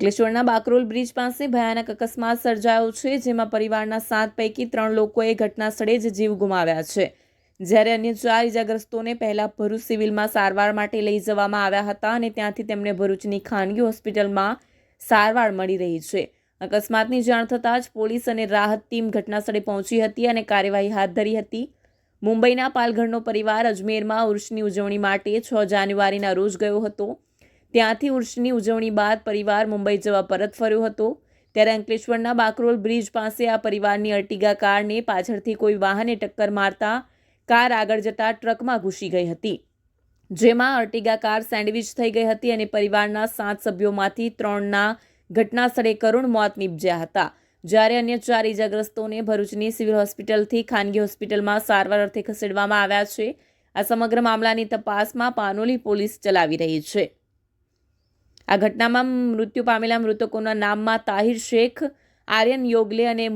અંકલેશ્વરના બાકરોલ બ્રિજ પાસે ભયાનક અકસ્માત સર્જાયો છે, જેમાં પરિવારના સાત પૈકી ત્રણ લોકોએ ઘટના સ્થળે જ જીવ ગુમાવ્યા છે. જ્યારે અન્ય ચાર ઇજાગ્રસ્તોને પહેલાં ભરૂચ સિવિલમાં સારવાર માટે લઈ જવામાં આવ્યા હતા અને ત્યાંથી તેમને ભરૂચની ખાનગી હોસ્પિટલમાં સારવાર મળી રહી છે. અકસ્માતની જાણ થતાં જ પોલીસ અને રાહત ટીમ ઘટનાસ્થળે પહોંચી હતી અને કાર્યવાહી હાથ ધરી હતી. મુંબઈના પાલઘરનો પરિવાર અજમેરમાં ઉર્ષની ઉજવણી માટે છ જાન્યુઆરીના રોજ ગયો હતો. ત્યાંથી ઉર્ષની ઉજવણી બાદ પરિવાર મુંબઈ જવા પરત ફર્યો હતો. ત્યારે અંકલેશ્વરના બાકરોલ બ્રિજ પાસે આ પરિવારની અર્ટિગા કારને પાછળથી કોઈ વાહને ટક્કર મારતા કાર આગળ જતા ટ્રકમાં ઘૂસી ગઈ હતી. જેમાં અર્ટિગા કાર સેન્ડવિચ થઈ ગઈ હતી અને પરિવારના સાત સભ્યોમાંથી ત્રણના ઘટના સ્થળે કરુણ મોત નીપજ્યા હતા. જ્યારે અન્ય ચાર ઇજાગ્રસ્તોને ભરૂચની સિવિલ હોસ્પિટલથી ખાનગી હોસ્પિટલમાં સારવાર અર્થે ખસેડવામાં આવ્યા છે. આ સમગ્ર મામલાની તપાસમાં પાનોલી પોલીસ ચલાવી રહી છે. આ ઘટનામાં મૃત્યુ પામેલા મૃતકોના નામમાં તાહિર શેખ આર્યન યોગલે અને